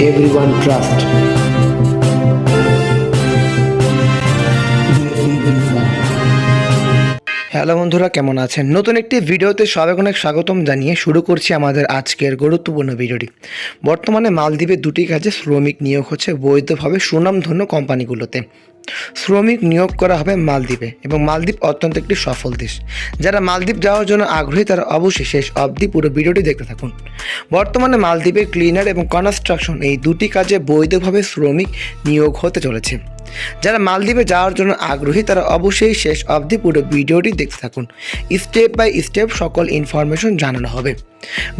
everyone trust. Hello বন্ধুরা, কেমন আছেন? নতুন একটি ভিডিওতে সবাই অনেক স্বাগতম জানিয়ে শুরু করছি আমাদের আজকের গুরুত্বপূর্ণ ভিডিওটি। বর্তমানে মালদ্বীপে দুটি কাজে শ্রমিক নিয়োগ হচ্ছে বৈধভাবে সুনামধন্য কোম্পানিগুলোতে। শ্রমিক নিয়োগ করা হবে মালদ্বীপে এবং মালদ্বীপ অত্যন্ত একটি সফল দেশ। যারা মালদ্বীপ যাওয়ার জন্য আগ্রহী, তারা অবশ্যই শেষ অবধি পুরো ভিডিওটি দেখতে থাকুন। বর্তমানে মালদ্বীপে ক্লিনার এবং কনস্ট্রাকশন এই দুটি কাজে বৈধভাবে শ্রমিক নিয়োগ হতে চলেছে। যারা মালদ্বীপে যাওয়ার জন্য আগ্রহী, তারা অবশ্যই শেষ অবধি পুরো ভিডিওটি দেখতে থাকুন। স্টেপ বাই স্টেপ সকল ইনফরমেশন জানানো হবে।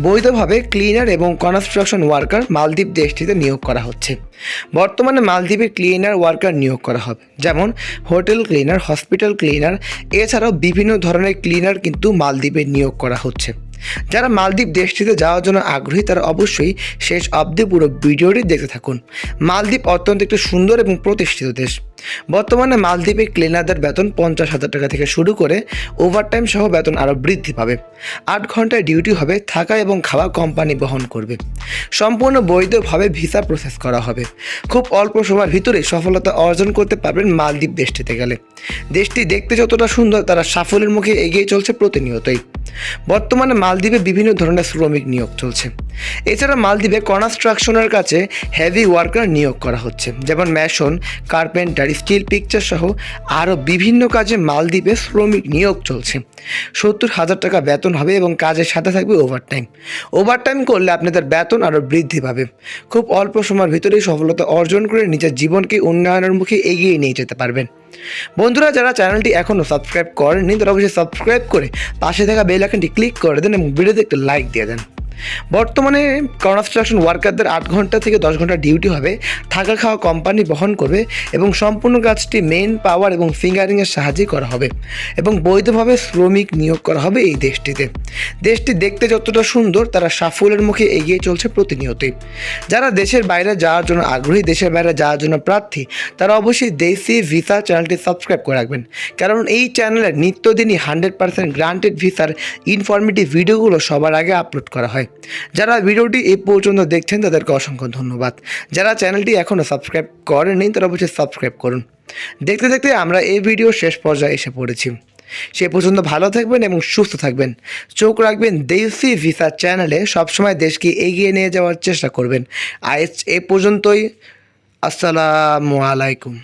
বৈধভাবে ক্লিনার এবং কনস্ট্রাকশন ওয়ার্কার মালদ্বীপ দেশটিতে নিয়োগ করা হচ্ছে। বর্তমানে মালদ্বীপে ক্লিনার ওয়ার্কার নিয়োগ করা হবে। যেমন হোটেল ক্লিনার, হসপিটাল ক্লিনার, এছাড়াও বিভিন্ন ধরনের ক্লিনার কিন্তু মালদ্বীপে নিয়োগ করা হচ্ছে। যারা মালদ্বীপ দেশটিতে যাওয়ার জন্য আগ্রহী, তারা অবশ্যই শেষ অবধি পুরো ভিডিওটি দেখতে থাকুন। মালদ্বীপ অত্যন্ত একটি সুন্দর এবং প্রতিষ্ঠিত দেশ। বর্তমানে মালদ্বীপে ক্লিনারদের বেতন পঞ্চাশ হাজার টাকা থেকে শুরু করে ওভারটাইম সহ বেতন আরও বৃদ্ধি পাবে। আট ঘন্টায় ডিউটি হবে, থাকা এবং খাওয়া কোম্পানি বহন করবে। সম্পূর্ণ বৈধভাবে ভিসা প্রসেস করা হবে। খুব অল্প সময়ের ভিতরে সফলতা অর্জন করতে পারবেন মালদ্বীপ দেশটিতে গেলে। দেশটি দেখতে যতটা সুন্দর, তারা সাফল্যের মুখে এগিয়ে চলছে প্রতিনিয়তই। বর্তমানে মালদ্বীপে বিভিন্ন ধরনের শ্রমিক নিয়োগ চলছে। এছাড়া মালদ্বীপে কনস্ট্রাকশনের কাছে হেভি ওয়ার্কার নিয়োগ করা হচ্ছে। যেমন ম্যাশন কার্পেন্টার স্টিল পিকচার সহ আরও বিভিন্ন কাজে মালদ্বীপে শ্রমিক নিয়োগ চলছে। সত্তর হাজার টাকা বেতন হবে এবং কাজের সাথে থাকবে ওভারটাইম ওভারটাইম করলে আপনাদের বেতন আরও বৃদ্ধি পাবে। খুব অল্প সময়ের ভিতরেই সফলতা অর্জন করে নিজের জীবনকে উন্নয়নের মুখে এগিয়ে নিয়ে যেতে পারবেন। বন্ধুরা, যারা চ্যানেলটি এখনও সাবস্ক্রাইব করেননি, তারা অবশ্যই সাবস্ক্রাইব করে পাশে থাকা বেল আইকনটি ক্লিক করে দেন এবং ভিডিওতে একটু লাইক দিয়ে দেন। বর্তমানে কনস্ট্রাকশন ওয়ার্কারদের আট ঘণ্টা থেকে দশ ঘণ্টা ডিউটি হবে, থাকা খাওয়া কোম্পানি বহন করবে এবং সম্পূর্ণ কাজটি মেন পাওয়ার এবং ফিঙ্গারিংয়ের সাহায্যে করা হবে এবং বৈধভাবে শ্রমিক নিয়োগ করা হবে এই দেশটিতে। দেশটি দেখতে যতটা সুন্দর, তারা সাফল্যের মুখে এগিয়ে চলছে প্রতিনিয়তই যারা দেশের বাইরে যাওয়ার জন্য আগ্রহী, দেশের বাইরে যাওয়ার জন্য প্রার্থী, তারা অবশ্যই দেশি ভিসা চ্যানেলটি সাবস্ক্রাইব করে রাখবেন। কারণ এই চ্যানেলে নিত্যদিনই হান্ড্রেড পার্সেন্ট গ্রান্টেড ভিসার ইনফরমেটিভ ভিডিওগুলো সবার আগে আপলোড করা হয়। যারা ভিডিওটি এ পর্যন্ত দেখছেন, তাদেরকে অসংখ্য ধন্যবাদ। যারা চ্যানেলটি এখনও সাবস্ক্রাইব করেনি তারা অবশ্যই সাবস্ক্রাইব করুন। দেখতে দেখতে আমরা এই ভিডিও শেষ পর্যায়ে এসে পড়েছি। সে পর্যন্ত ভালো থাকবেন এবং সুস্থ থাকবেন। চোখ রাখবেন দেশি ভিসা চ্যানেলে, সবসময় দেশকে এগিয়ে নিয়ে যাওয়ার চেষ্টা করবেন। আজ এ পর্যন্তই। আসসালামু আলাইকুম।